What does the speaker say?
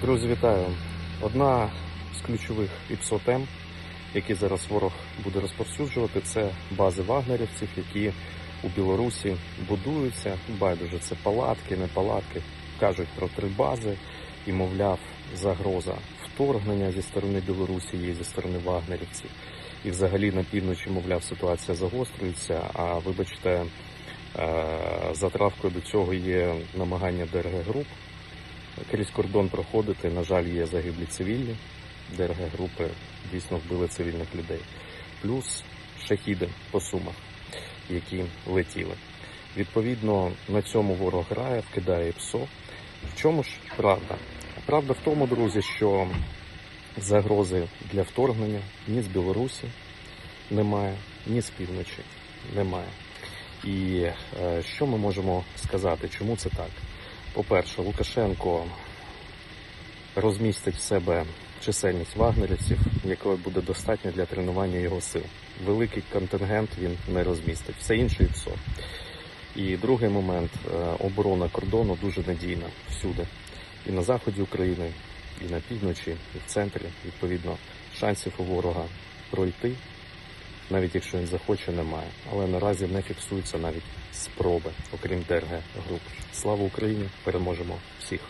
Друзі, вітаю! Одна з ключових ІПСО-тем, які зараз ворог буде розповсюджувати, це бази вагнерівців, які у Білорусі будуються. Байдуже, це палатки, не палатки. Кажуть про три бази і, мовляв, загроза вторгнення зі сторони Білорусі є зі сторони вагнерівців. І взагалі на півночі, мовляв, ситуація загострюється. А вибачте, е, затравкою до цього є намагання ДРГ груп крізь кордон проходити. На жаль, є загиблі цивільні. ДРГ групи дійсно вбили цивільних людей. Плюс шахіди по сумах, які летіли. Відповідно, на цьому ворог грає, вкидає ПСО. В чому ж правда? Правда в тому, друзі, що загрози для вторгнення ні з Білорусі немає, ні з півночі немає. І е, що ми можемо сказати, чому це так? По-перше, Лукашенко розмістить в себе чисельність вагнерівців, якої буде достатньо для тренування його сил. Великий контингент він не розмістить, все інше і ПСО. І другий момент е, оборона кордону дуже надійна всюди. І на заході України, і на півночі, і в центрі. Відповідно, шансів у ворога пройти, навіть якщо він захоче, немає. Але наразі не фіксуються навіть спроби, окрім ДРГ груп. Слава Україні! Переможемо всіх!